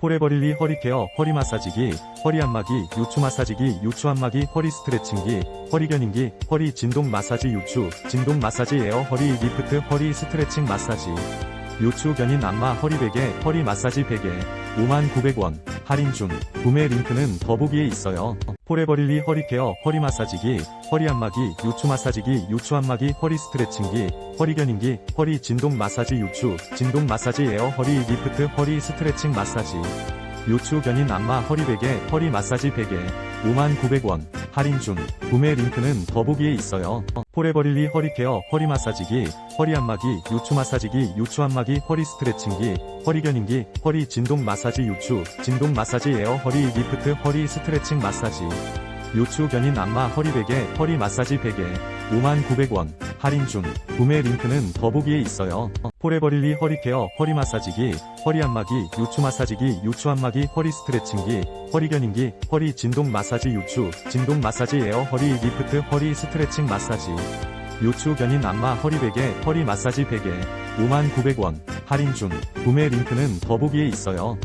포레버릴리 허리케어 허리 마사지기, 허리 안마기, 요추 마사지기, 요추 안마기, 허리 스트레칭기, 허리 견인기, 허리 진동 마사지 요추, 진동 마사지 에어 허리 리프트 허리 스트레칭 마사지. 요추 견인 안마 허리 베개, 허리 마사지 베개, 59,900원, 할인 중, 구매 링크는 더보기에 있어요. 포레버릴리 허리케어 허리 마사지기, 허리 안마기, 요추 마사지기, 요추 안마기, 허리 스트레칭기, 허리 견인기, 허리 진동 마사지 요추, 진동 마사지 에어 허리 리프트 허리 스트레칭 마사지. 요추 견인 안마 허리 베개, 허리 마사지 베개, 59,900원, 할인 중, 구매 링크는 더보기에 있어요. 포레버릴리 허리케어 허리 마사지기, 허리 안마기, 요추 마사지기, 요추 안마기, 허리 스트레칭기, 허리 견인기, 허리 진동 마사지 요추, 진동 마사지 에어 허리 리프트 허리 스트레칭 마사지. 요추 견인 안마 허리 베개, 허리 마사지 베개, 59,900원, 할인 중, 구매 링크는 더보기에 있어요. 포레버릴리 허리케어 허리 마사지기, 허리 안마기, 요추 마사지기, 요추 안마기, 허리 스트레칭기, 허리 견인기, 허리 진동 마사지 요추, 진동 마사지 에어 허리 리프트 허리 스트레칭 마사지. 요추 견인 안마 허리 베개, 허리 마사지 베개, 59,900원, 할인 중, 구매 링크는 더보기에 있어요.